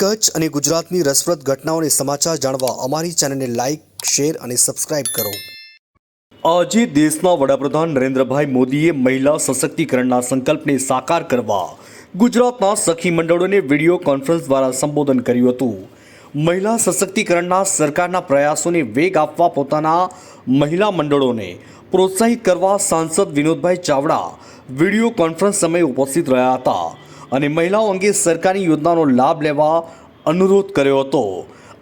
કચ્છ અને ગુજરાતની રસપ્રદ ઘટનાઓને સમાચાર જાણવા અમારી ચેનલને લાઇક શેર અને સબસ્ક્રાઇબ કરો. આજે દેશના વડાપ્રધાન નરેન્દ્રભાઈ મોદીએ મહિલા સશક્તિકરણના સંકલ્પને સાકાર કરવા ગુજરાતના સખી મંડળોને વીડિયો કોન્ફરન્સ દ્વારા સંબોધન કર્યું હતું. મહિલા સશક્તિકરણના સરકારના પ્રયાસોને વેગ આપવા પોતાના મહિલા મંડળોને પ્રોત્સાહિત કરવા સાંસદ વિનોદભાઈ ચાવડા વીડિયો કોન્ફરન્સ સમયે ઉપસ્થિત રહ્યા હતા. અને મહિલાઓ અંગે સરકારી યોજનાનો લાભ લેવા અનુરોધ કર્યો હતો.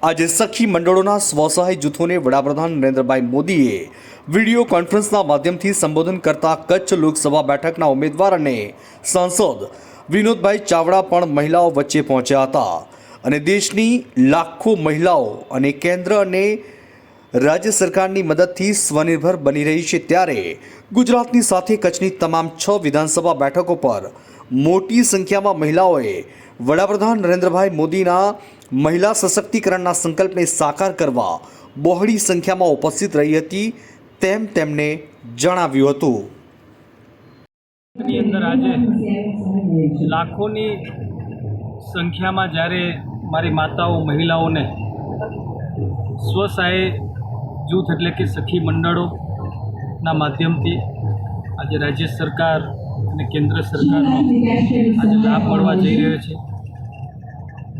આજે સખી મંડળોના સ્વસહાય જૂથોને વડાપ્રધાન નરેન્દ્રભાઈ મોદીએ વીડિયો કોન્ફરન્સના માધ્યમથી સંબોધન કરતા કચ્છ લોકસભા બેઠકના ઉમેદવાર અને સાંસદ વિનોદભાઈ ચાવડા પણ મહિલાઓ વચ્ચે પહોંચ્યા હતા અને દેશની લાખો મહિલાઓ અને કેન્દ્ર અને રાજ્ય સરકારની મદદથી સ્વનિર્ભર બની રહી છે ત્યારે ગુજરાતની સાથે કચ્છની તમામ છ વિધાનસભા બેઠકો પર મોટી સંખ્યામાં મહિલાઓએ વડાપ્રધાન નરેન્દ્રભાઈ મોદીના મહિલા સશક્તિકરણના સંકલ્પને સાકાર કરવા બહોળી સંખ્યામાં ઉપસ્થિત રહી હતી તેમ તેમણે જણાવ્યું હતું. ની અંદર આજે લાખોની સંખ્યામાં જ્યારે મારી માતાઓ મહિલાઓને સ્વસહાય જૂથ એટલે કે સખી મંડળોના માધ્યમથી આજે રાજ્ય સરકાર અને કેન્દ્ર સરકારનો આજે લાભ મળવા જઈ રહ્યો છે.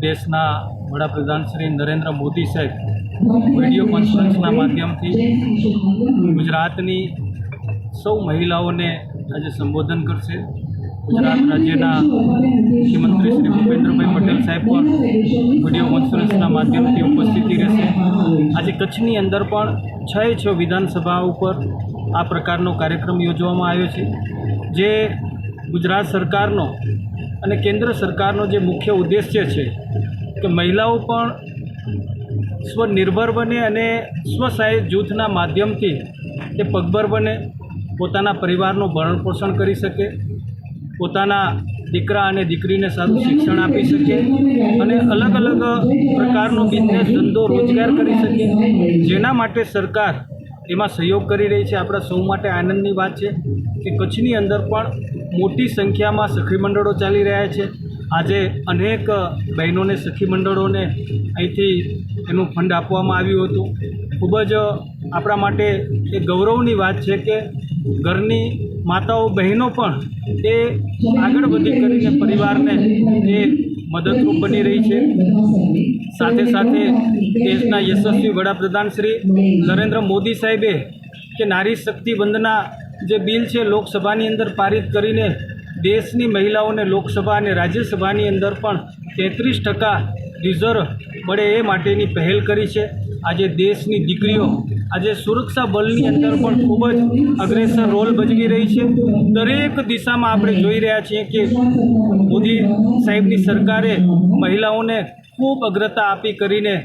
દેશના વડાપ્રધાન શ્રી નરેન્દ્ર મોદી સાહેબ વીડિયો કોન્ફરન્સના માધ્યમથી ગુજરાતની સૌ મહિલાઓને આજે સંબોધન કરશે. ગુજરાત રાજ્યના મુખ્યમંત્રી શ્રી ભૂપેન્દ્રભાઈ પટેલ સાહેબ પણ વીડિયો કોન્ફરન્સના માધ્યમથી ઉપસ્થિતિ રહેશે. આજે કચ્છની અંદર પણ છ છ વિધાનસભા ઉપર આ પ્રકારનો કાર્યક્રમ યોજવામાં આવ્યો છે. જે ગુજરાત સરકારનો અને કેન્દ્ર સરકારનો જે મુખ્ય ઉદ્દેશ્ય છે કે મહિલાઓ પણ સ્વનિર્ભર બને અને સ્વસહાય જૂથના માધ્યમથી તે પગભર બને, પોતાના પરિવારનું ભરણ પોષણ કરી શકે, પોતાના દીકરા અને દીકરીને સારું શિક્ષણ આપી શકે અને અલગ અલગ પ્રકારનો બિઝનેસ ધંધો રોજગાર કરી શકે. જેના માટે સરકાર એમાં સહયોગ કરી રહી છે. આપણા સૌ માટે આનંદની વાત છે કે કચ્છની અંદર પણ મોટી સંખ્યામાં સખી મંડળો ચાલી રહ્યા છે. આજે અનેક બહેનોને, સખી મંડળોને અહીંથી એનું ફંડ આપવામાં આવ્યું હતું. ખૂબ જ આપણા માટે એ ગૌરવની વાત છે કે ઘરની માતાઓ, બહેનો પણ એ આગળ વધી કરીને પરિવારને એ મદદરૂપ બની રહી છે. સાથે સાથે દેશના યશસ્વી વડાપ્રધાન શ્રી નરેન્દ્ર મોદી સાહેબે કે નારી શક્તિ વંદના જે બિલ છે લોકસભાની અંદર પારિત કરીને દેશની મહિલાઓને લોકસભા અને રાજ્યસભાની અંદર પણ તેત્રીસ ટકા રિઝર્વ મળે એ માટેની પહેલ કરી છે. આજે દેશની દીકરીઓ, આજે સુરક્ષા બળની અંદર પણ ખૂબ જ અગ્રેસર રોલ ભજવી રહી છે. દરેક દિશામાં આપણે જોઈ રહ્યા છીએ કે મોદી સાહેબની સરકારે મહિલાઓને ખૂબ અગ્રતા આપી કરીને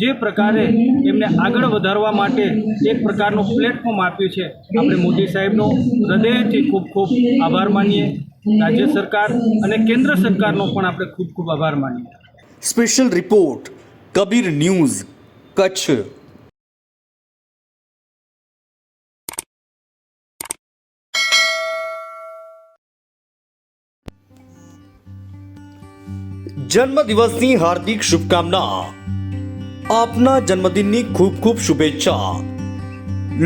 જે પ્રકારે એમને આગળ વધારવા માટે એક પ્રકારનું પ્લેટફોર્મ આપ્યું છે. આપણે મોદી સાહેબનો હૃદયથી ખૂબ ખૂબ આભાર માનીએ. રાજ્ય સરકાર અને કેન્દ્ર સરકારનો પણ આપણે ખૂબ ખૂબ આભાર માનીએ. Special report Kabir news Kutch. જન્મદિવસની હાર્દિક શુભકામના. આપના જન્મદિનની ખૂબ ખૂબ શુભેચ્છા.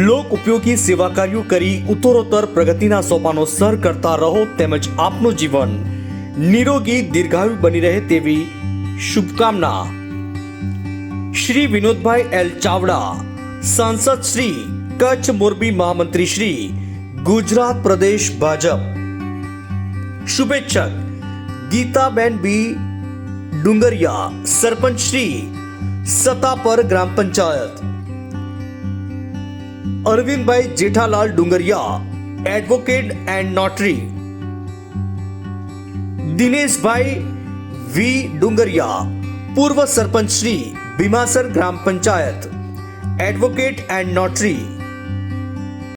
લોક ઉપયોગી સેવા કાર્યો કરી ઉત્તરોત્તર પ્રગતિના સોપાનો સર કરતા રહો તેમજ આપનું જીવન નિરોગી, દીર્ઘાયુ બની રહે તેવી શુભકામના. શ્રી વિનોદભાઈ એલ ચાવડા, સાંસદ શ્રી કચ્છ મોરબી મહામંત્રી Shri Gujarat Pradesh Bhajap. શુભેચ્છક Gitaben B Dungariya, sarpanch Shri Satapar Gram Panchayat. Arvindbhai Jethalal Dungariya advocate and notary Dineshbhai V Dungariya, પૂર્વ sarpanch Shri Bhimasar Gram Panchayat advocate and notary